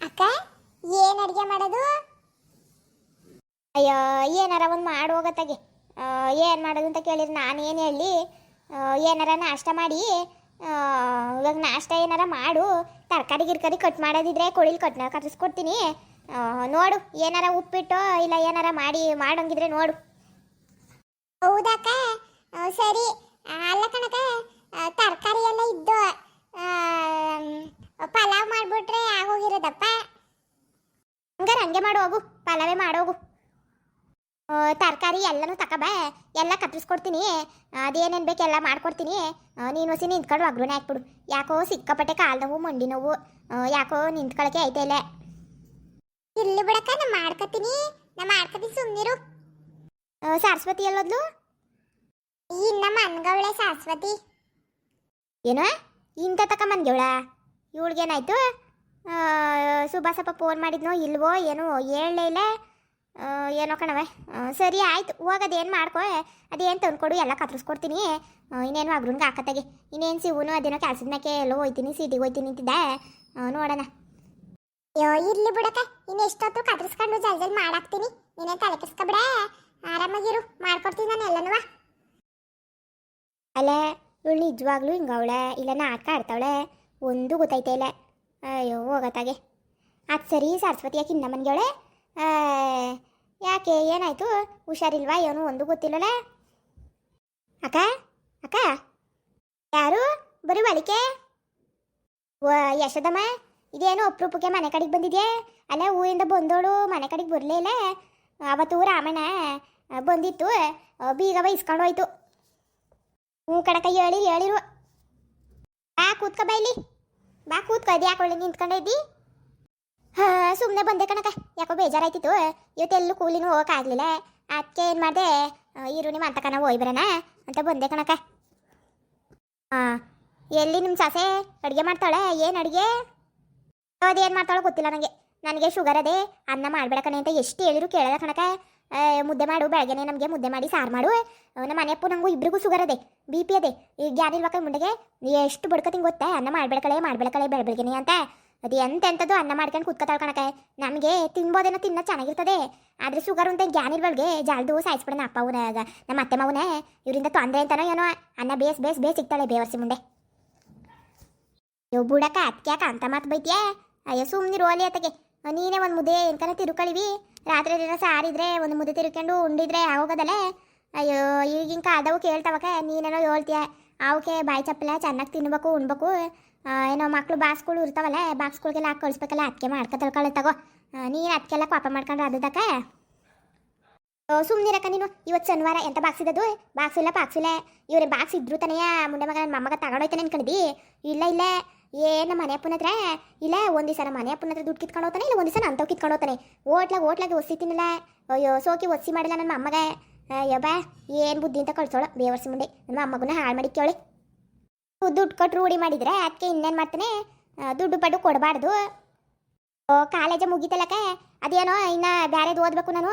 ಅಕ್ಕ ಏನು ಅಡುಗೆ ಮಾಡೋದು? ಅಯ್ಯೋ ಏನಾರ ಒಂದು ಮಾಡಿ ಹೋಗತ್ತಾಗೆ ಏನು ಮಾಡೋದು ಅಂತ ಕೇಳಿದ್ರೆ ನಾನು ಏನು ಹೇಳಿ ಏನಾರ ನಾಷ್ಟ ಮಾಡಿ ಇವಾಗ ನಾಷ್ಟ ಏನಾರ ಮಾಡು. ತರಕಾರಿ ಗಿರ್ಕಾರಿ ಕಟ್ ಮಾಡೋದಿದ್ರೆ ಕೊಳಿಲಿ ಕಟ್ ಕಟ್ಟಿಸ್ಕೊಡ್ತೀನಿ ಆ, ನೋಡು ಏನಾರ ಉಪ್ಪಿಟ್ಟು ಇಲ್ಲ ಏನಾರ ಮಾಡಿ ಮಾಡೋಂಗಿದ್ರೆ ನೋಡು. ಹೌದಕ್ಕ. ಸರಿ ಆ, ಅಲ್ಲ ಕಣಕ ತರಕಾರಿ ಎಲ್ಲ ಇದ್ದು ಆ, ಪಲಾವ್ ಮಾಡ್ಬಿಟ್ರೆ ಆಗೋಗಿರೋದಪ್ಪ ಹಂಗಾರೆ ಹಂಗೆ ಮಾಡು ಹೋಗು ಪಲಾವೇ ಮಾಡೋಗು ತರಕಾರಿ ಎಲ್ಲನೂ ತಕಬಾ. ಎಲ್ಲ ಕತ್ತರಿಸ್ಕೊಡ್ತೀನಿ ಅದೇನೇನು ಬೇಕು ಎಲ್ಲ ಮಾಡ್ಕೊಡ್ತೀನಿ. ನೀನು ಹೊಸಿ ನಿಂತ್ಕೊಂಡು ಒಗ್ರೂನೆ ಹಾಕ್ಬಿಡು. ಯಾಕೋ ಸಿಕ್ಕಾಪಟ್ಟೆ ಕಾಲು ನೋವು ಮಂಡಿ ನೋವು. ಯಾಕೋ ನಿಂತ್ಕೊಳಕ್ಕೆ ಐತೆ ಇಲ್ಲ. ಇಲ್ಲಿ ಬಿಡಕ್ಕ ನಾ ಮಾಡ್ಕೊತೀನಿ ನಾ ಮಾಡ್ಕೊತೀನಿ ಸುಮ್ಮನಿರು ಸರಸ್ವತಿ ಎಲ್ಲೋದ್ಲು? ಇನ್ನ ಮನ್ಗವಳೆ ಸರಸ್ವತಿ. ಏನೋ? ಇಂಥ ತಕ ಮನ್ಗೆವಳ? ಇವಳಿಗೇನಾಯ್ತು? ಸುಭಾಸಪ್ಪ ಫೋನ್ ಮಾಡಿದ್ನೋ ಇಲ್ವೋ ಏನೋ ಹೇಳಲೇ ಇಲ್ಲ. ಏನೋ ಕಣವೆ ಸರಿ ಆಯ್ತು. ಹೋಗೋದೇನು ಮಾಡ್ಕೊ. ಅದೇನು ತಂದ್ಕೊಡು ಎಲ್ಲ ಕತ್ರಿಸ್ಕೊಡ್ತೀನಿ. ಇನ್ನೇನು ಅಗ್ರಂಗೆ ಹಾಕತ್ತಾಗೆ. ಇನ್ನೇನು ಸಿಗುನು ಅದೇನೋ ಕೆಲಸದ ಮ್ಯಾಕೆ ಎಲ್ಲೋ ಹೋಯ್ತೀನಿ ಸಿಟಿಗೆ ಹೋಯ್ತೀನಿ ಅಂತಿದ್ದೆ. ನೋಡೋಣ. ಅಯ್ಯೋ ಇರ್ಲಿ ಬಿಡಕ್ಕ. ಇನ್ನು ಎಷ್ಟೊತ್ತು ಕತ್ರಿಸ್ಕೊಂಡು ಜಲ್ ಜಲ್ ಮಾಡಾಕ್ತೀನಿ. ನೀನೇ ತಲೆ ಕೆಸ್ಕೊಬಿಡ. ಆರಾಮಾಗಿರು. ಮಾಡ್ಕೊಡ್ತೀನಿ ನಾನು ಎಲ್ಲನೂ. ಅಲ್ಲ ಇವಳು ನಿಜವಾಗ್ಲೂ ಹಿಂಗವಳೆ. ಇಲ್ಲ ನಾಟಕ ಆಡ್ತಾವಳೆ. ಒಂದು ಗೊತ್ತೈತೆ ಇಲ್ಲ. ಅಯ್ಯೋ ಹೋಗತ್ತಾಗೆ. ಅದು ಸರಿ ಸರಸ್ವತಿ ಯಾಕೆ ಇನ್ನ ಮನ್ಗೆವಳೆ ಯಾಕೆ, ಏನಾಯ್ತು? ಹುಷಾರಿಲ್ವಾ ಏನು ಒಂದು ಗೊತ್ತಿಲ್ಲಲ್ಲ ಅಕ್ಕ ಅಕ್ಕ, ಯಾರು? ಬರೀ ಬಳಿಕೆ ಓ, ಯಶೋದಮ್ಮ, ಇದೇನು ಅಪ್ರೂಪಕ್ಕೆ ಮನೆ ಕಡೆಗೆ ಬಂದಿದ್ಯಾ? ಅಲ್ಲೇ ಊರಿಂದ ಬಂದೋಳು ಮನೆ ಕಡೆಗೆ ಬರಲೇ ಇಲ್ಲ? ಅವತ್ತು ರಾಮಣ್ಣ ಬಂದಿತ್ತು. ಬೀಗ ಬೈಸ್ಕೊಂಡು ಹೋಯ್ತು. ಹ್ಞೂ ಕಣಕ ಹೇಳಿ, ಹೇಳಿರು. ಬಾ, ಕೂತ್ಕ ಬಾ ಇಲ್ಲಿ. ಬಾ, ಕೂತ್ಕ ಅದು ಯಾಕೊಳ್ಳಿ ಒಳ್ಳೆ ನಿಂತ್ಕೊಂಡೆ ಇದ್ದಿ? ಹಾ ಸುಮ್ಮನೆ ಬಂದೆ ಕಣಕ ಯಾಕೋ ಬೇಜಾರಾಯ್ತಿತ್ತು. ಇವತ್ತೆಲ್ಲೂ ಕೂಲಿನೂ ಹೋಗೋಕ್ಕಾಗಲಿಲ್ಲ ಅದಕ್ಕೆ ಏನು ಮಾಡಿದೆ? ಇರು ನಿಮ್ಮ ಅಂತಕನ ಹೋಯ್ ಬರೋಣ ಅಂತ ಬಂದೆ ಕಣಕ ಹಾಂ ಎಲ್ಲಿ ನಿಮ್ಮ ಸಾಸೆ? ಅಡುಗೆ ಮಾಡ್ತಾಳೆ? ಏನು ಅಡುಗೆ? ಅದೇನು ಮಾಡ್ತಾಳೆ ಗೊತ್ತಿಲ್ಲ ನನಗೆ ನನಗೆ ಶುಗರ್ ಅದೇ. ಅನ್ನ ಮಾಡಬೇಡ ಕಣೆ ಅಂತ ಎಷ್ಟು ಹೇಳಿದ್ರು ಕೇಳಲ್ಲ ಕಣಕ ಮುದ್ದೆ ಮಾಡು, ಬೆಳಗ್ಗೆನೆ ನಮಗೆ ಮುದ್ದೆ ಮಾಡಿ, ಸಾರು ಮಾಡು. ನಮ್ಮ ಮನೆ ನಂಗೂ ಇಬ್ಬರಿಗೂ ಶುಗರ್ ಅದೇ. ಬಿ ಪಿ ಅದೇ. ಈಗ ಯಾರಿಲ್ವಕ್ಕ ಮುಂಡೆಗೆ ಎಷ್ಟು ಬಡ್ಕತೀನಿ ಗೊತ್ತಾ? ಅನ್ನ ಮಾಡಬೇಡ ಕಳೆ ಮಾಡಬೇಡ ಕಳೆ ಬೆಳಗ್ಗೆನೆ ಅಂತ. ಅದು ಎಂತೆಂಥದ್ದು ಅನ್ನ ಮಾಡ್ಕೊಂಡು ಕುತ್ಕೊತಾಳ ನಮಗೆ ತಿನ್ಬೋದೇನೋ ತಿನ್ನ ಚೆನ್ನಾಗಿರ್ತದೆ. ಆದರೆ ಶುಗರ್ ಅಂತ ಜ್ಞಾನಿಲ್ವಲ್ಗೆ ಜಾಲ್ದು ಸಾಯಿಸ್ಬಿಡೋಣ ಅಪ್ಪ ಅವನ ನಮ್ಮ ಅತ್ತೆ ಮಾವನೇ, ಇವರಿಂದ ತೊಂದರೆ ಅಂತಾನೋ ಏನೋ ಅನ್ನ ಬೇಸ್ ಬೇಸ್ ಬೇಸ್ ಸಿಗ್ತಾಳೆ ಬೇವರ್ಸಿ ಮುಂದೆ. ಇವ್ ಬುಡಕ ಅತ್ಕ್ಯಾಕ ಅಂತ ಮಾತು ಬೈತ್ಯಾ? ಅಯ್ಯೋ ಸುಮ್ಮನೆ ರೋಲಿ ಅತ್ತಗೆ. ನೀನೇ ಒಂದು ಮುದ್ದೆ ಎಂತನ ತಿರುಕಳಿವಿ. ರಾತ್ರಿ ದಿನ ಸಾರಿದ್ರೆ, ಒಂದು ಮುದ್ದೆ ತಿರುಕೊಂಡು ಉಂಡಿದ್ರೆ ಆಗೋಗದಲ್ಲೇ ಅಯ್ಯೋ, ಈಗಿನ ಕಾಲದವು ಕೇಳ್ತಾವಕ್ಕ, ನೀನೇನೋ ಹೇಳ್ತೀಯ? ಅವಕ್ಕೆ ಬಾಯಿ ಚಪ್ಪಲ, ಚೆನ್ನಾಗಿ ತಿನ್ಬೇಕು, ಉಣ್ಬೇಕು. ಏನೋ ಮಕ್ಳು ಬಾಕ್ಸ್ಗಳು ಇರ್ತಾವಲ್ಲ ಬಾಕ್ಸ್ಗಳಿಗೆಲ್ಲ ಹಾಕಿ ಕಳಿಸ್ಬೇಕಲ್ಲ ಅದಕ್ಕೆ ಮಾಡ್ಕೊ ತಳ್ಕೊಳ್ಳೆ ತಗೋ. ನೀನು ಅದಕ್ಕೆಲ್ಲ ಪಾಪ ಮಾಡ್ಕೊಂಡ್ರೆ ಅದಕ್ಕೆ ಸುಮ್ಮನಿರಕ್ಕ ನೀನು. ಇವತ್ತು ಶನಿವಾರ ಎಂತ ಬಾಕ್ಸ್ ಇದ್ದದು ಬಾಕ್ಸ್ ಇಲ್ಲ ಬಾಕ್ಸ್ ಇಲ್ಲ. ಇವ್ರಿಗೆ ಬಾಕ್ಸ್ ಇದ್ರು ತಾನೆಯ, ಮುಂದೆ ಮಗ ನನ್ನ ಮೊಮ್ಮಗ ತಗೊಂಡೋಯ್ತಾನೆ ಅನ್ಕೊಂಡಿದ್ದಿ ಇಲ್ಲ ಇಲ್ಲ. ಏನು ನಮ್ಮ ಮನೆ ಹತ್ರ? ಇಲ್ಲ ಒಂದು ದಿವಸ ನಮ್ಮ ಮನೆ ಹತ್ರ ದುಡ್ಡು ಕಿತ್ಕೊಂಡು ಹೋಗ್ತಾನೆ, ಇಲ್ಲ ಒಂದು ದಿವಸ ಅಂತವ್ ಕಿತ್ಕೊಂಡು ಹೋಗ್ತಾನೆ? ಓಟ್ಲಾಗ ಓಟ್ಲಾಗ ತಿನ್ನಲ್ಲ. ಅಯ್ಯೋ, ಸೋಕಿ ಒಸಿ ಮಾಡಿಲ್ಲ ನನ್ನ ಅಮ್ಮಗ ಅಯ್ಯೋ ಬಾ, ಏನು ಬುದ್ಧಿ ಅಂತ ಕಳ್ಸೋಳು ಬೇವರ್ಸಿ ಮುಂದೆ. ನಮ್ಮ ಅಮ್ಮಗುನ ಹಾಳು ಮಾಡಿ ಕೇಳಿ ದುಡ್ಡು ಕೊಟ್ಟು ರೂಢಿ ಮಾಡಿದ್ರೆ ಅದಕ್ಕೆ ಇನ್ನೇನು ಮಾಡ್ತಾನೆ? ದುಡ್ಡು ಪಡ್ಡು ಕೊಡಬಾರ್ದು. ಓ, ಕಾಲೇಜ ಮುಗಿತಲಕ ಅದೇನೋ ಇನ್ನ ಬ್ಯಾರೆದು ಓದ್ಬೇಕು ನಾನು?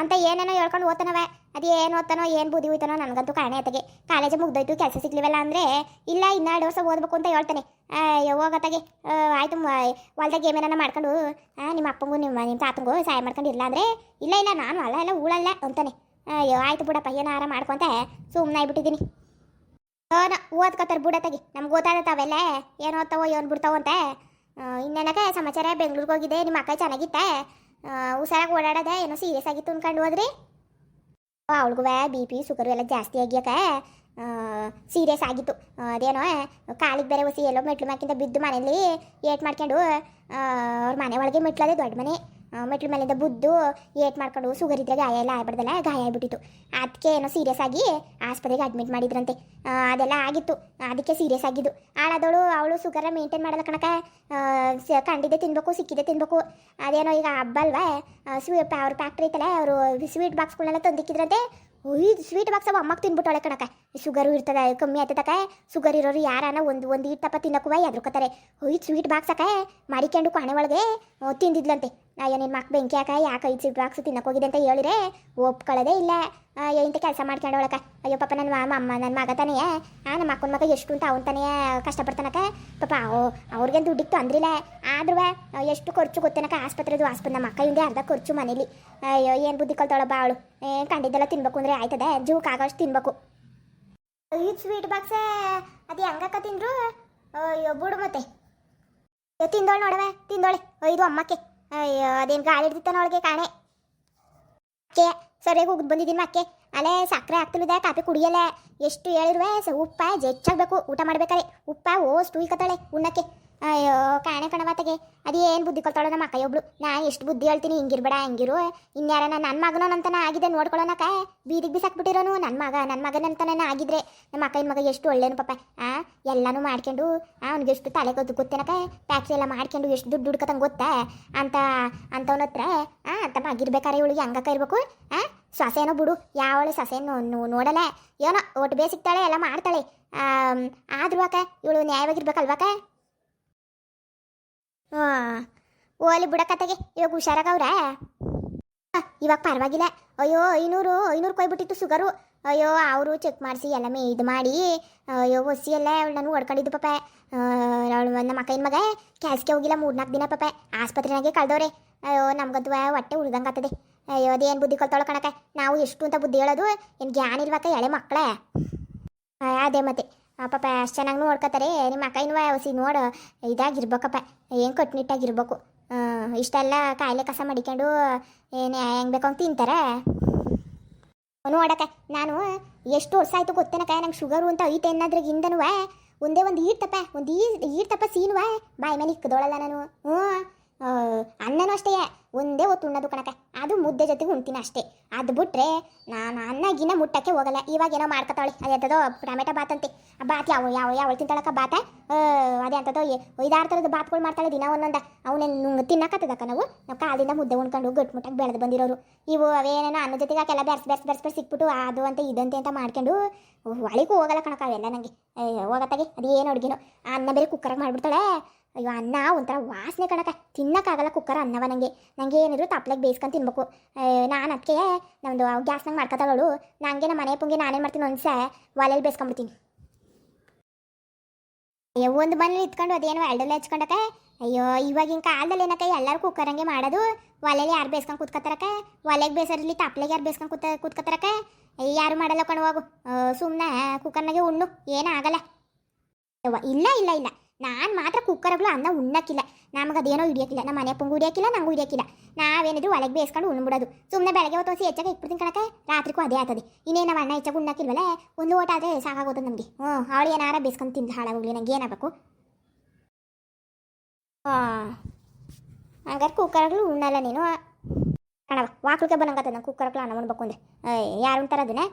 ಅಂತ ಏನೇನೋ ಹೇಳ್ಕೊಂಡು ಓದ್ತಾನವ. ಅದೇನು ಓದ್ತಾನೋ, ಏನು ಬುದ್ಧಿ ಹೋಯ್ತಾನೋ ನನಗಂತೂ ಕಾಣೆ ಆತಗೆ ಕಾಲೇಜ್ ಮುಗ್ದೋಯ್ತು, ಕೆಲಸ ಸಿಗ್ಲಿವಲ್ಲ ಅಂದರೆ ಇಲ್ಲ ಇನ್ನ ಎರಡು ವರ್ಷ ಓದ್ಬೇಕು ಅಂತ ಹೇಳ್ತಾನೆ. ಹೋಗತ್ತಾಗೆ. ಆಯಿತು ಹೊಲ್ದಾಗ ಏನೇನ ಮಾಡ್ಕೊಂಡು ನಿಮ್ಮ ಅಪ್ಪಂಗೂ ನಿಮ್ಮ ನಿಮ್ಮ ತಾತಂಗೂ ಸಹಾಯ ಮಾಡ್ಕೊಂಡು ಇಲ್ಲ ಅಂದರೆ? ಇಲ್ಲ ಇಲ್ಲ, ನಾನು ಅಲ್ಲ, ಎಲ್ಲ ಅಂತಾನೆ. ಅಯ್ಯೋ, ಆಯ್ತು ಬಿಡಪ್ಪ ಏನಾರ ಮಾಡ್ಕೊಂತ ಸುಮ್ಮನೆ ಆಗ್ಬಿಟ್ಟಿದ್ದೀನಿ. ಓನ ಓದ್ಕೋತಾರೆ ತಗಿ. ನಮ್ಗೆ ಗೊತ್ತಾಗತ್ತೆ ಅವೆಲ್ಲ. ಏನು ಓದ್ತಾವೋ, ಏನು ಬಿಡ್ತಾವೋ ಅಂತ. ಇನ್ನೇನಕ್ಕೆ ಇನ್ನೇನಕ ಸಮಾಚಾರ? ಬೆಂಗ್ಳೂರಿಗೆ ಹೋಗಿದ್ದೆ, ನಿಮ್ಮ ಅಕ್ಕ ಚೆನ್ನಾಗಿತ್ತೆ? ಹುಷಾರಾಗಿ ಓಡಾಡದೆ, ಏನೋ ಸೀರಿಯಸ್ ಆಗಿತ್ತು ಅಂದ್ಕೊಂಡು ಹೋದ್ರಿ? ಅವಳಿಗೂ ಬಿ ಪಿ ಶುಗರು ಎಲ್ಲ ಜಾಸ್ತಿ ಆಗ್ಯಾಕ ಸೀರಿಯಸ್ ಆಗಿತ್ತು. ಅದೇನೋ, ಕಾಲಿಗೆ ಬೇರೆ ಹೊಸಿ ಎಲ್ಲೋ ಮೆಟ್ಲು ಮ್ಯಾಕಿಂದ ಬಿದ್ದು ಮನೇಲಿ ಏಟ್ ಮಾಡ್ಕೊಂಡು ಅವ್ರ ಮನೆ ಒಳಗೆ ಮೆಟ್ಲದೆ ದೊಡ್ಡ ಮನೆ. ಮೆಟ್ಲು ಮೇಲಿಂದ ಬುದ್ದು ಏಟ್ ಮಾಡ್ಕೊಂಡು ಶುಗರ್ ಇದ್ರೆ ಗಾಯ ಎಲ್ಲ ಆಗ್ಬಿಡ್ದಲ್ಲ, ಗಾಯ ಆಗ್ಬಿಟ್ಟಿತ್ತು. ಅದಕ್ಕೆ ಏನೋ ಸೀರಿಯಸ್ ಆಗಿ ಆಸ್ಪತ್ರೆಗೆ ಅಡ್ಮಿಟ್ ಮಾಡಿದ್ರಂತೆ. ಅದೆಲ್ಲ ಆಗಿತ್ತು. ಅದಕ್ಕೆ ಸೀರಿಯಸ್ ಆಗಿದ್ದು. ಆಳಾದವಳು, ಅವಳು ಶುಗರ ಮೇಂಟೈನ್ ಮಾಡಲ್ಲ ಕಣಕ. ಕಂಡಿದ್ದೆ ತಿನ್ಬೇಕು ಸಿಕ್ಕಿದೆ ತಿನ್ಬೇಕು. ಅದೇನೋ ಈಗ ಹಬ್ಬ ಅಲ್ವಾ? ಸ್ವೀಟ್ ಅವ್ರ ಫ್ಯಾಕ್ಟ್ರಿ ಐತಲ್ಲ, ಅವರು ಸ್ವೀಟ್ ಬಾಕ್ಸ್ಗಳನ್ನೆಲ್ಲ ತಂದಿಕ್ಕಿದ್ರಂತೆ. ಒಯ್ ಸ್ವೀಟ್ ಬಾಕ್ಸ್ ಅವ ಅಮ್ಮಕ್ಕೆ ತಿನ್ಬಿಟ್ಟವಳೆ ಕಣಕ. ಶುಗರು ಇರ್ತದೆ, ಕಮ್ಮಿ ಆಯ್ತದಕ ಶುಗರ್ ಇರೋರು ಯಾರಾನ ಒಂದು ಒಂದು ಇಟ್ಟಪ್ಪ ತಿನ್ನಕ್ಕುವ, ಎದ್ರುಕತ್ತಾರೆ. ಒಯ್ ಸ್ವೀಟ್ ಬಾಕ್ಸ್ ಅಕ್ಕ ಮಾಡಿಕೊಂಡು ಕಣೆ ಒಳಗೆ ತಿಂದಿದ್ಲಂತೆ. ಅಯ್ಯೋ ನಿನ್ನ ಮಕ್ ಬೆಂಕಿ ಹಾಕ ಯಾಕೆ ಐದು ಸಿಡ್ ಬಾಕ್ಸ್ ತಿನ್ನಕ್ಕೆ ಹೋಗಿದೆ ಅಂತ ಹೇಳಿದ್ರೆ ಒಪ್ಕೊಳ್ಳೋದೇ ಇಲ್ಲ. ಅಯ್ಯೋ, ಇಂಥ ಕೆಲಸ ಮಾಡ್ಕೊಂಡವಳಕ ಅಯ್ಯೋ, ಪಾಪ ನನ್ನ ಅಮ್ಮ ನನ್ನ ಮಗ ತಾನೇ. ಆ ನಮ್ಮ ಅಕ್ಕನ ಮಗ ಎಷ್ಟು ಅಂತ ಅವನ ತಾನೇ ಕಷ್ಟಪಡ್ತಾನಕ ಪಾಪ ಅವು ಅವ್ರಿಗೆ ದುಡ್ಡಿಗೆ ತೊಂದ್ರಿಲ್ಲ. ಆದ್ರೂ ಎಷ್ಟು ಖರ್ಚು ಗೊತ್ತೇನಕ ಆಸ್ಪತ್ರೆದು ಆಸ್ಪತ್ರೆ ನಮ್ಮ ಅಕ್ಕ ಹಿಂದೆ ಅರ್ಧ ಖರ್ಚು ಮನೇಲಿ. ಅಯ್ಯೋ, ಏನು ಬುದ್ಧಿ ಕಲ್ತಾಳ ಅವಳು. ಏ ಕಂಡಿದ್ದೆಲ್ಲ ತಿನ್ಬೇಕು ಅಂದರೆ ಆಯ್ತದೆ. ಜೂಕ್ ಆಗೋಷ್ಟು ತಿನ್ಬೇಕು. ಐದು ಸ್ವೀಟ್ ಬಾಕ್ಸೇ ಅದು ಹೆಂಗಕ್ಕ ತಿಂದ್ರು? ಅಯ್ಯೋ, ಬಿಡು ಮತ್ತೆ. ತಿಂದೋಳು ನೋಡವೆ ತಿಂದೋಳೆ. ಐದು ಅಮ್ಮಕ್ಕೆ. ಅಯ್ಯೋ, ಅದೇನು ಗಾಳಿ ಹಿಡ್ದಿತ್ತಾನ ಕಾಣೆ. ಅಕ್ಕೆ ಸರಿಯಾಗಿ ಹೋಗಿ ಬಂದಿದ್ದೀನಿ ಅಕ್ಕೆ ಅಲ್ಲೇ ಸಕ್ಕರೆ ಹಾಕ್ತಿಲ್ದೆ ಕಾಫಿ ಕುಡಿಯಲ್ಲ ಎಷ್ಟು ಹೇಳಿರುವೆ ಉಪ್ಪ ಜೆಚ್ಚಾಗಬೇಕು ಊಟ ಮಾಡ್ಬೇಕಾರೆ. ಉಪ್ಪ, ಓ, ಸ್ಟೂಲ್ ಕತ್ತಾಳೆ. ಉಣ್ಣಕ್ಕೆ. ಅಯ್ಯೋ, ಕಾಣೆ ಕಣವತ್ತಗೆ ಅದೇನು ಬುದ್ಧಿ ಕೊಳ್ತಾಳೋ ನಮ್ಮ ಅಕ್ಕ ಒಬ್ಳು. ನಾ ಎಷ್ಟು ಬುದ್ಧಿ ಹೇಳ್ತೀನಿ, ಹಿಂಗಿರ್ಬೇಡ, ಹಿಂಗಿರು. ಇನ್ಯಾರನ ನನ್ನ ಮಗನೋ ನಂತನ ಆಗಿದೆ ನೋಡ್ಕೊಳ್ಳೋನಕ ಬೀದಿಗೆ ಬಿಸಾಕ್ಬಿಟ್ಟಿರೋನು ನನ್ನ ಮಗ ನನ್ನ ಮಗನಂತನ ಆಗಿದ್ರೆ. ನಮ್ಮ ಅಕ್ಕನ ಮಗ ಎಷ್ಟು ಒಳ್ಳೇನು ಪಾಪ. ಆ, ಎಲ್ಲಾನು ಮಾಡ್ಕೊಂಡು ಅವ್ನಿಗೆ ಎಷ್ಟು ತಲೆ ಗೊತ್ತು ಗೊತ್ತೇನಕ ಟ್ಯಾಕ್ಸಿ ಎಲ್ಲ ಮಾಡ್ಕೊಂಡು ಎಷ್ಟು ದುಡ್ಡು ಹುಡ್ಕತಂಗೆ ಗೊತ್ತಾ? ಅಂತ, ಅಂತವನ ಹತ್ರ, ಆ ಅಂತ ಮಗಿರ್ಬೇಕಾರೆ ಇವಳಿಗೆ ಹಂಗಕ್ಕ ಇರ್ಬೇಕು. ಆ, ಸೊಸೆನೋ ಬಿಡು. ಯಾವಳು ಸೊಸೆನೋ ನೋಡಲ್ಲ. ಏನೋ, ಒಟ್ಟು ಬೇಸಿಗ್ತಾಳೆ, ಎಲ್ಲ ಮಾಡ್ತಾಳೆ. ಆದ್ರೂ ಅಕ್ಕ, ಇವಳು ನ್ಯಾಯವಾಗಿರ್ಬೇಕಲ್ವಕ್ಕ ಹಾಂ. ಓಲಿ ಬಿಡಕತ್ತಾಗೆ. ಇವಾಗ ಹುಷಾರಾಗವ್ರ? ಇವಾಗ ಪರವಾಗಿಲ್ಲ. ಅಯ್ಯೋ, ಐನೂರು ಐನೂರು ಕೊಯ್ಬಿಟ್ಟಿತ್ತು ಶುಗರು ಅಯ್ಯೋ, ಅವರು ಚೆಕ್ ಮಾಡಿಸಿ ಎಲ್ಲ ಮೇ ಇದು ಮಾಡಿ. ಅಯ್ಯೋ, ಒಸಿ ಎಲ್ಲ ಅವಳು ನಾನು ಹೊಡ್ಕೊಂಡಿದ್ದು ಪಾಪ. ಅವಳು ನಮ್ಮ ಅಕ್ಕನ ಮಗ. ಕ್ಯಾಸ್ಗೆ ಹೋಗಿಲ್ಲ ಮೂರ್ನಾಲ್ಕು ದಿನ ಪಾಪ. ಆಸ್ಪತ್ರೆನಾಗೆ ಕಳ್ದವ್ರೆ. ಅಯ್ಯೋ ನಮ್ಗದು ಹೊಟ್ಟೆ ಉಳ್ದಂಗೆ ಆಗ್ತದೆ ಅಯ್ಯೋ, ಅದೇನು ಬುದ್ಧಿ ಕಲ್ತೊಳ ಕಣಕ ನಾವು ಎಷ್ಟು ಅಂತ ಬುದ್ಧಿ ಹೇಳೋದು? ಏನು ಜ್ಞಾನ ಇರ್ಬೇಕ ಎಳೆ ಮಕ್ಕಳೇ ಅದೇ ಮತ್ತೆ. ಪಾಪ ಅಷ್ಟು ಚೆನ್ನಾಗಿ ನೋಡ್ಕೊತಾರೆ. ನಿಮ್ಮ ಅಕ್ಕ ಇನ್ನು ಸಿ ನೋಡು, ಇದಾಗಿರ್ಬೇಕಪ್ಪ. ಏನು ಕಟ್ಟುನಿಟ್ಟಾಗಿರ್ಬೇಕು ಇಷ್ಟೆಲ್ಲ ಕಾಯಿಲೆ ಕಸ ಮಡಿಕೊಂಡು ಏನು, ಹೆಂಗೆ ಬೇಕು ಅಂತ ತಿಂತಾರೆ? ನೋಡಕ್ಕ ನಾನು ಎಷ್ಟು ವರ್ಷ ಆಯಿತು ಗೊತ್ತೇನಕ್ಕ ನಂಗೆ ಶುಗರು ಅಂತ ಐತೆ ಅನ್ನೋದ್ರಾಗಿಂದನೂ ಒಂದೇ ಒಂದು ಈರ್ತಪ್ಪ ಒಂದು ಈ ಈರ್ತಪ್ಪ ಸೀನುವ. ಬಾಯಿ ಮೇಲೆ ಇಕ್ಕದೊಳಲ್ಲ ನಾನು. ಹ್ಞೂ ಅನ್ನನೂ ಅಷ್ಟೇ. ಒಂದೇ ಹೊತ್ತು ಉಣ್ಣೋದು ಕಣಕ ಅದು ಮುದ್ದೆ ಜೊತೆಗೆ ಉಣ್ತೀನಿ ಅಷ್ಟೇ. ಅದು ಬಿಟ್ರೆ ನಾನು ಅನ್ನ ಗಿನ್ನ ಮುಟ್ಟಕ್ಕೆ ಹೋಗಲ್ಲ. ಇವಾಗ ಏನೋ ಮಾಡ್ಕೊತಾಳೆ ಅದಂತದೋ ಟೊಮೆಟೊ ಬಾತ್ ಅಂತೆ. ಬಾತ್ ಯಾವ ಯಾವ ಯಾವ ತಿಂತಾಳಕ್ಕ ಬಾತ? ಅದೇ ಅಂತದೋ ಐದಾರು ಥರದ ಬಾತ್ಗಳು ಮಾಡ್ತಾಳೆ ದಿನ ಒಂದೊಂದ. ಅವನೇನು ತಿನ್ನಕತ್ತದಕ್ಕ ನಾವು? ನಾವು ಕಾಲಿಂದ ಮುದ್ದೆ ಉಣ್ಕೊಂಡು ಗಟ್ಮುಟ್ಟಾಗಿ ಬೆಳೆದು ಬಂದಿರೋರು. ಇವು ಅವೇನೇನೋ ಅನ್ನ ಜೊತೆಗೆ ಹಾಕೆಲ್ಲ ಬೆರ್ಸ್ ಬೆರ್ಸ್ ಬೆರ್ಸ್ ಬೆರ್ಸ್ ಸಿಕ್ಬಿಟ್ಟು ಅದು ಅಂತ ಇದಂತೆ ಅಂತ ಮಾಡ್ಕೊಂಡು ಒಳಗೂ ಹೋಗಲ್ಲ ಕಣಕ ಅವೆಲ್ಲ ನನಗೆ ಹೋಗತ್ತಾಗೆ. ಅದೇನು ಅಡುಗೆನೋ. ಅನ್ನ ಬೇರೆ ಕುಕ್ಕರಾಗಿ ಮಾಡಿಬಿಡ್ತಾಳೆ. ಅಯ್ಯೋ, ಅನ್ನ ಒಂಥರ ವಾಸನೆ ಕಣಕ ತಿನ್ನೋಕ್ಕಾಗಲ್ಲ ಕುಕ್ಕರ್ ಅನ್ನವ ನನಗೆ ನನಗೆ ಏನಿದ್ರು ತಪ್ಲೆಗೆ ಬೇಯಿಸ್ಕೊಂಡು ತಿನ್ಬೇಕು. ನಾನು ಅದಕ್ಕೆ ನಮ್ಮದು ಗ್ಯಾಸ್ನಾಗ ಮಾಡ್ಕೊತಾಳವಳು ನನಗೆ ನಮ್ಮ ಮನೆ ಪುಂಗೆ ನಾನೇನು ಮಾಡ್ತೀನಿ ಒಂದ್ಸೆ ಒಲೆಯಲ್ಲಿ ಬೇಯಿಸ್ಕೊಂಬಿಡ್ತೀನಿ. ಅಯ್ಯೋ, ಒಂದು ಮನೇಲಿ ಇತ್ಕೊಂಡು ಅದೇನು ಎರಡಲ್ಲಿ ಹಚ್ಕೊಂಡಕ ಅಯ್ಯೋ, ಇವಾಗಿನ ಕಾಲದಲ್ಲಿ ಏನಕ್ಕ ಎಲ್ಲರೂ ಕುಕ್ಕರಂಗೆ ಮಾಡೋದು? ಒಲೆಯಲ್ಲಿ ಯಾರು ಬೇಯಿಸ್ಕೊಂಡು ಕೂತ್ಕೊತಾರಕ ಒಲೆಗೆ ಬೇಸರಲ್ಲಿ ತಪ್ಲೆಗೆ ಯಾರು ಬೇಯಿಸ್ಕೊಂಡು ಕೂತ ಕೂತ್ಕೊತಾರಕ ಯಾರು ಮಾಡಲ್ಲ ಕಣವಾಗು ಸುಮ್ಮನೆ ಕುಕ್ಕರ್ನಾಗೆ ಉಣ್ಣು. ಏನೂ ಆಗಲ್ಲ. ಇಲ್ಲ ಇಲ್ಲ ಇಲ್ಲ. ನಾನು ಮಾತ್ರ ಕುಕ್ಕರ್ಗಳು ಅನ್ನ ಉಣ್ಣಕ್ಕಿಲ್ಲ ನಮಗೆ ಅದೇನೋ ಹಿಡಿಯಕ್ಕಿಲ್ಲ ನಮ್ಮ ಮನೆ ಪುಂಗು ಹಿಡಿಯಕ್ಕಿಲ್ಲ ನಂಗೂ ಹಿಡಿಯಕ್ಕಿಲ್ಲ ನಾವೇನಿದ್ರು ಒಳಗೆ ಬೇಯಿಸ್ಕೊಂಡು ಉಣ್ಬಿಡೋದು. ಸುಮ್ಮನೆ ಬೆಳಗ್ಗೆ ಹೊತ್ತು ಹೊಸಿ ಹೆಚ್ಚಾಗಿ ಇಟ್ಬಿಡ್ತೀನಿ ಕಣಕ್ಕೆ. ರಾತ್ರಿಗೂ ಅದೇ ಆಗ್ತದೆ ಇನ್ನೇನು ನಮ್ಮ ಅಣ್ಣ ಹೆಚ್ಚಾಗಿ ಉಣ್ಣಕ್ಕಿಲ್ವಲ್ಲ ಒಂದು ಓಟ ಆದರೆ ಸಾಕಾಗೋದು ನಮಗೆ. ಹ್ಞೂ, ಅವಳು ಏನಾರ ಬೇಯಿಸ್ಕೊಂಡು ತಿಂದು ಹಾಳಾಗೋಗ್ಲಿ, ನಂಗೆ ಏನಾಗಬೇಕು ಹಾಂ, ಹಂಗಾರೆ ಕುಕ್ಕರ್ಗಳು ಉಣ್ಣಲ್ಲ ನೀನು. ಕಣವ ವಾಕ್ಳಿಗೆ ಬಂದಂಗತ್ತ ನಂಗೆ ಕುಕ್ಕರ್ಗಳು ಅನ್ನ ಉಣ್ಬೇಕು ಅಂದರೆ. ಯಾರು ಉಣ್ತಾರ ಅದನ್ನ?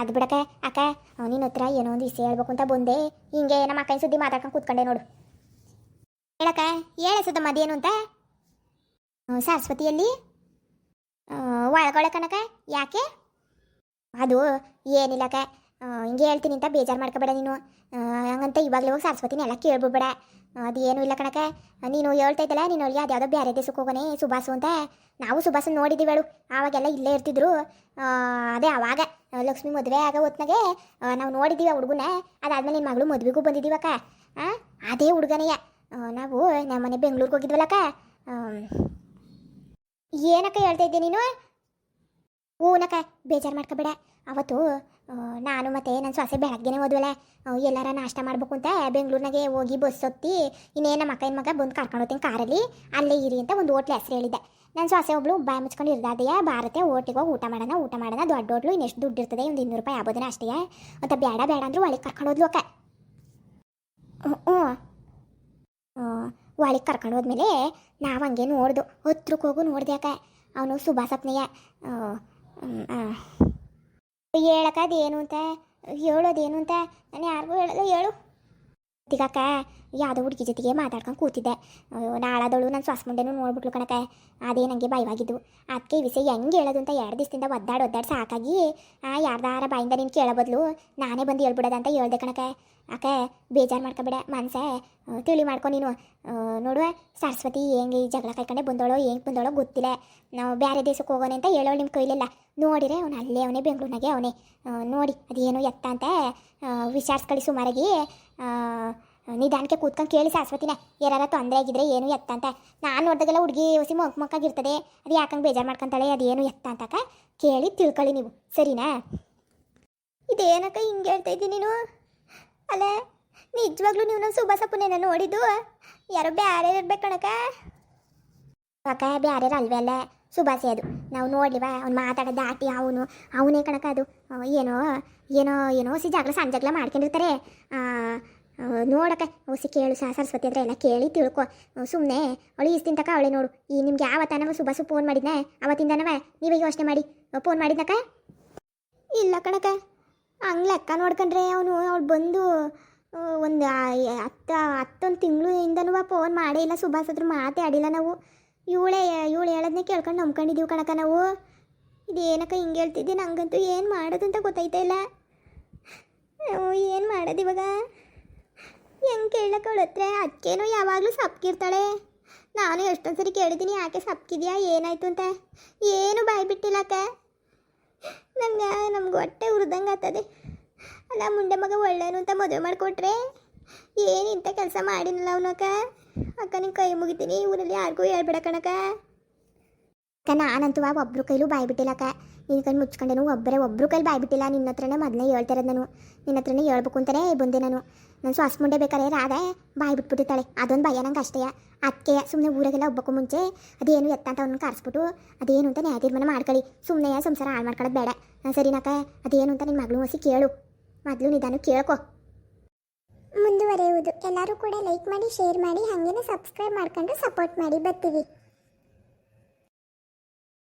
ಅದು ಬಿಡಕ್ಕೆ. ಅಕ್ಕ ನಿನ್ನ ಹತ್ರ ಏನೋ ಒಂದು ವಿಷಯ ಹೇಳ್ಬೇಕು ಅಂತ ಬಂದೆ. ಹಿಂಗೆ ನಮ್ಮ ಅಕ್ಕನ ಸುದ್ದಿ ಮಾತಾಡ್ಕೊಂಡು ಕೂತ್ಕೊಂಡೆ ನೋಡು. ಹೇಳಕ್ಕ ಹೇಳ ಸುದ್ದಮ್ಮ ಅದೇನು ಅಂತ. ಸರಸ್ವತಿಯಲ್ಲಿ ಆ, ಒಳಗೊಳ ಕಣಕ ಯಾಕೆ? ಅದು ಏನಿಲ್ಲಕ್ಕ. ಹಿಂಗೆ ಹೇಳ್ತೀನಿ ಅಂತ ಬೇಜಾರು ಮಾಡ್ಕೋಬೇಡ ನೀನು. ಹಂಗಂತ ಇವಾಗಲೇ ಹೋಗಿ ಸರಸ್ವತಿನ ಎಲ್ಲ ಕೇಳ್ಬಿಡ್ಬೇಡ. ಅದು ಏನೂ ಇಲ್ಲ ಕಣಕ ನೀನು ಹೇಳ್ತಾ ಇದ್ದಲ್ಲ, ನೀನು ಅವಳಿಗೆ ಅದ್ಯಾವುದೋ ಬೇರೆ ದೇಶಕ್ಕೆ ಹೋಗೋನೆ ಸುಭಾಸು ಅಂತ. ನಾವು ಸುಭಾಸು ನೋಡಿದ್ದೀವಿ ಹೇಳು ಆವಾಗೆಲ್ಲ ಇಲ್ಲೇ ಇರ್ತಿದ್ರು. ಅದೇ ಆವಾಗ ಲಕ್ಷ್ಮಿ ಮದುವೆ ಆಗ ಹೊತ್ನಾಗೆ ನಾವು ನೋಡಿದ್ದೀವಿ ಆ ಹುಡುಗನ. ಅದಾದ್ಮೇಲೆ ನಿನ್ನ ಮಗಳು ಮದುವೆಗೂ ಬಂದಿದ್ದೀವಕ್ಕ ಅದೇ ಹುಡುಗನೆಯ ನಾವು ನಮ್ಮ ಮನೆ ಬೆಂಗ್ಳೂರಿಗೆ ಹೋಗಿದ್ವಲ್ಲಕ್ಕ. ಏನಕ್ಕ ಹೇಳ್ತಾ ಇದ್ದೆ ನೀನು? ಹೂನಕ್ಕ ಬೇಜಾರು ಮಾಡ್ಕೊಬೇಡ. ಅವತ್ತು ನಾನು ಮತ್ತೆ ನನ್ನ ಸೊಸೆ ಬೆಳಗ್ಗೆನೇ ಹೋದ್ವಲ್ಲ ಎಲ್ಲರ ನಾಷ್ಟ ಮಾಡ್ಬೇಕು ಅಂತ ಬೆಂಗಳೂರಿನಾಗೆ ಹೋಗಿ ಬಸ್ ಹತ್ತಿ ಇನ್ನೇ ನಮ್ಮ ಅಕ್ಕನ ಮಗ ಬಂದು ಕರ್ಕೊಂಡು ಹೋಗ್ತೀನಿ ಕಾರಲ್ಲಿ. ಅಲ್ಲೇ ಇರಿ ಅಂತ ಒಂದು ಹೋಟ್ಲ್ ಹೆಸರು ಹೇಳಿದ್ದೆ. ನನ್ನ ಸೊಸೆ ಒಬ್ಳು ಬಾಯಿ ಮುಚ್ಕೊಂಡು ಇರ್ದಾದೆಯಾ ಭಾರತೆ ಓಟಿಗೆ ಹೋಗಿ ಊಟ ಮಾಡೋಣ ಊಟ ಮಾಡೋಣ. ದೊಡ್ಡ ಹೋಟ್ಲು, ಇನ್ನೆಷ್ಟು ದುಡ್ಡು ಇರ್ತದೆ, ಒಂದು ಇನ್ನೂರು ರೂಪಾಯಿ ಆಗೋದನ್ನ ಅಷ್ಟೇ. ಅಂತ ಬೇಡ ಬೇಡ ಅಂದ್ರು ಒಳಗೆ ಕರ್ಕೊಂಡು ಹೋದ್ಲು ಅಕ್ಕ. ಹ್ಞೂ. ಒಳಗೆ ಕರ್ಕೊಂಡು ಹೋದ್ಮೇಲೆ ನಾವು ಹಂಗೆ ನೋಡ್ದು. ಹತ್ರಕ್ಕೆ ಹೋಗು ನೋಡ್ದೆ ಅಕ್ಕ. ಅವನು ಸುಭಾಸಪ್ನೆಯ. ಹೇಳಕ್ಕ ಏನು ಅಂತ, ಹೇಳೋದೇನು ಅಂತ ನಾನು ಯಾರಿಗೂ ಹೇಳೋದು ಹೇಳು. ತಿಗಾಕ ಯಾವುದೋ ಹುಡುಗಿ ಜೊತೆಗೆ ಮಾತಾಡ್ಕೊಂಡು ಕೂತಿದ್ದೆ. ನಾಳದವಳು ನನ್ನ ಸ್ವಾಸ ಮುಂದೆನೂ ನೋಡ್ಬಿಟ್ಲು ಕಣಕ ಅದೇ ನನಗೆ ಭಯವಾಗಿದ್ದು. ಅದಕ್ಕೆ ಈ ವಿಷಯ ಹೆಂಗೆ ಹೇಳೋದು ಅಂತ ಎರಡು ದಿವಸದಿಂದ ಒದ್ದಾಡಿ ಸಾಕಾಗಿ, ಆ ಯಾರ್ದಾರ ಬಾಯಿಂದ ನೀನು ಕೇಳೋ ಬದಲು ನಾನೇ ಬಂದು ಹೇಳ್ಬಿಡೋದಂತ ಹೇಳ್ದೆ ಕಣಕ ಅಕ್ಕ ಬೇಜಾರು ಮಾಡ್ಕೊಬೇಡ ಮನ್ಸೆ ತಿಳಿ ಮಾಡ್ಕೊ ನೀನು. ನೋಡುವ, ಸರಸ್ವತಿ ಹೆಂಗೆ ಈ ಜಗಳ ಕೈಕೊಂಡೆ ಬಂದೋಳೋ ಹೆಂಗೆ ಬಂದೋಳೋ ಗೊತ್ತಿಲ್ಲ. ನಾವು ಬೇರೆ ದೇಶಕ್ಕೆ ಹೋಗೋಣ ಅಂತ ಹೇಳೋಳು ನಿಮ್ಮ ಕೈಲಿಲ್ಲ. ನೋಡಿರೆ ಅವನು ಅಲ್ಲೇ ಅವನೇ, ಬೆಂಗಳೂರಿನಾಗೆ ಅವನೇ. ನೋಡಿ, ಅದೇನು ಎತ್ತ ಅಂತ ವಿಚಾರಿಸ್ಕೊಳ್ಳಿ ಸುಮಾರಾಗಿ. ನಿಧಾನಕ್ಕೆ ಕೂತ್ಕೊಂಡು ಕೇಳಿ ಸರಸ್ವತಿನ. ಏನಾರ ತೊಂದರೆ ಆಗಿದ್ರೆ ಏನು ಎತ್ತ ಅಂತ. ನಾನು ನೋಡಿದಾಗೆಲ್ಲ ಹುಡುಗಿ ಹೊಸಿ ಮೊಕ್ ಮೊಕ್ಕಾಗಿರ್ತದೆ ಅದು ಯಾಕಂಗೆ ಬೇಜಾರು ಮಾಡ್ಕೊಂತಾಳೆ, ಅದೇನು ಎತ್ತ ಅಂತ ಕೇಳಿ ತಿಳ್ಕೊಳ್ಳಿ ನೀವು. ಸರಿನಾ? ಇದೇನಕ್ಕ ಹಿಂಗೆ ಹೇಳ್ತಾ ಇದ್ದೀನಿ ನೀನು? ಅಲ್ಲ ನಿಜವಾಗ್ಲೂ ನೀವು ನಮ್ಮ ಸುಭಾಸಪ್ಪನೇನ ನೋಡಿದ್ದು? ಯಾರೋ ಬ್ಯಾರೆ ಇರ್ಬೇಕು ಕಣಕ ಅಕ್ಕ ಬ್ಯಾರೆ ಅಲ್ವೇ ಅಲ್ಲ? ಸುಭಾಸೆ ಅದು. ನಾವು ನೋಡ್ಲಿವಾ, ಅವ್ನು ಮಾತಾಡೋ ದಾಟಿ ಅವನು, ಅವನೇ ಕಣಕ ಅದು. ಏನೋ ಏನೋ ಏನೋ ಸಿ ಜಗಳ ಸಣ್ಣ ಜಗಳ ಮಾಡ್ಕೊಂಡಿರ್ತಾರೆ. ನೋಡಕ್ಕ ಹೊಸಿ ಕೇಳು ಸಾ, ಸರಸ್ವತಿ ಹತ್ರ ಎಲ್ಲ ಕೇಳಿ ತಿಳ್ಕೊ. ಸುಮ್ಮನೆ ಅವಳು ಈಸ್ತಿನ ತಕ ಅವಳೆ ನೋಡು. ಈ ನಿಮ್ಗೆ ಯಾವತ್ತನವ ಸುಭಾಸು ಫೋನ್ ಮಾಡಿದ್ನೇ? ಅವತ್ತಿಂದನವ? ನೀವೇ ಯೋಚನೆ ಮಾಡಿ. ಫೋನ್ ಮಾಡಿದ್ನಕ್ಕ? ಇಲ್ಲ ಕಣಕ ಹಂಗೆ ಲೆಕ್ಕ ನೋಡ್ಕೊಂಡ್ರೆ ಅವನು, ಅವಳು ಬಂದು ಒಂದು ಹತ್ತು, ಹತ್ತೊಂದು ತಿಂಗಳಿಂದನೂ ಫೋನ್ ಮಾಡೇ ಇಲ್ಲ. ಸುಭಾಷ್ ಹತ್ರ ಮಾತೇ ಆಡಿಲ್ಲ ನಾವು. ಇವಳೇ, ಇವಳು ಹೇಳೋದನ್ನೇ ಕೇಳ್ಕೊಂಡು ನಂಬ್ಕೊಂಡಿದ್ದೀವಿ ಕಣಕ ನಾವು. ಇದೇನಕ್ಕ ಹಿಂಗೆ ಹೇಳ್ತಿದ್ದೆ? ನಂಗಂತೂ ಏನು ಮಾಡೋದು ಅಂತ ಗೊತ್ತಾಯ್ತಾ ಇಲ್ಲ. ಏನು ಮಾಡೋದು ಇವಾಗ? ಹೆಂಗೆ ಕೇಳಕ್ಕೆ ಅವಳ ಹತ್ರ? ಯಾವಾಗಲೂ ಸಪ್ಕಿರ್ತಾಳೆ. ನಾನು ಎಷ್ಟೊಂದು ಸರಿ ಕೇಳಿದ್ದೀನಿ, ಯಾಕೆ ಸಪ್ಕಿದ್ಯಾ? ಏನಾಯ್ತು ಅಂತ. ಏನು ಬಾಯ್ ನಂಗೆ ನಮ್ಗೆ ಹೊಟ್ಟೆ ಉರಿದಂಗೆ ಆಗ್ತದೆ. ಅಲ್ಲ ಮುಂಡೆ ಮಗ ಒಳ್ಳೇನು ಅಂತ ಮದುವೆ ಮಾಡಿಕೊಟ್ರೆ ಏನು ಇಂಥ ಕೆಲಸ ಮಾಡಿನಲ್ಲ ಅವನಕ್ಕ? ಅಕ್ಕ ನಿಂಗೆ ಕೈ ಮುಗಿತೀನಿ, ಊರಲ್ಲಿ ಯಾರಿಗೂ ಹೇಳ್ಬೇಡ ಕಣಕ್ಕ. ಅಕ್ಕ, ನಾನಂತೂ ಒಬ್ಬರು ಕೈಲೂ ಬಾಯ್ ಬಿಟ್ಟಿಲ್ಲಕ್ಕ ನಿನ್ನ ಕೈ ಮುಚ್ಕೊಂಡೇನು ಒಬ್ಬರೇ ಒಬ್ಬರು ಕೈಲಿ ಬಾಯ್ಬಿಟ್ಟಿಲ್ಲ ನಿನ್ನ ಹತ್ರನೇ ಮೊದಲೇ ಹೇಳ್ತಿರೋದು ನಾನು. ನಿನ್ನ ಹತ್ರನೇ ಹೇಳ್ಬೇಕು ಅಂತಲೇ ಬಂದೆ ನಾನು. ನಾನು ಶ್ವಾಸ ಮುಂಡೆ ಬೇಕಾರೆ ರಾಧೆ ಬಾಯ್ ಬಿಟ್ಬಿಟ್ಟಿರ್ತಾಳೆ. ಅದೊಂದು ಭಯ ನಂಗೆ ಅಷ್ಟೇ. ಅದಕ್ಕೆ ಸುಮ್ಮನೆ ಊರಾಗೆಲ್ಲ ಒಬ್ಬಕ್ಕೂ ಮುಂಚೆ ಅದೇನು ಎತ್ತ ಅಂತ ಅವ್ನ ಕರೆಸ್ಬಿಟ್ಟು ಅದೇನು ಅಂತ ನ್ಯಾಯ ತೀರ್ಮಾನ ಮಾಡ್ಕೊಳ್ಳಿ. ಸುಮ್ಮನೆ ಸಂಸಾರ ಹಾಳು ಮಾಡ್ಕೊಳ್ಳೋದು ಬೇಡ. ಸರಿನಾಕ ಅದೇನು ಅಂತ ನಿನ್ನ ಮಗಳು ಹೊಸಿ ಕೇಳು. ಮೊದಲು ನಿಧಾನ ಕೇಳ್ಕೊ. ಮುಂದುವರೆಯುವುದು. ಎಲ್ಲರೂ ಕೂಡ ಲೈಕ್ ಮಾಡಿ ಶೇರ್ ಮಾಡಿ, ಹಾಗೇನೆ ಸಬ್ಸ್ಕ್ರೈಬ್ ಮಾಡ್ಕೊಂಡು ಸಪೋರ್ಟ್ ಮಾಡಿ ಬರ್ತೀವಿ.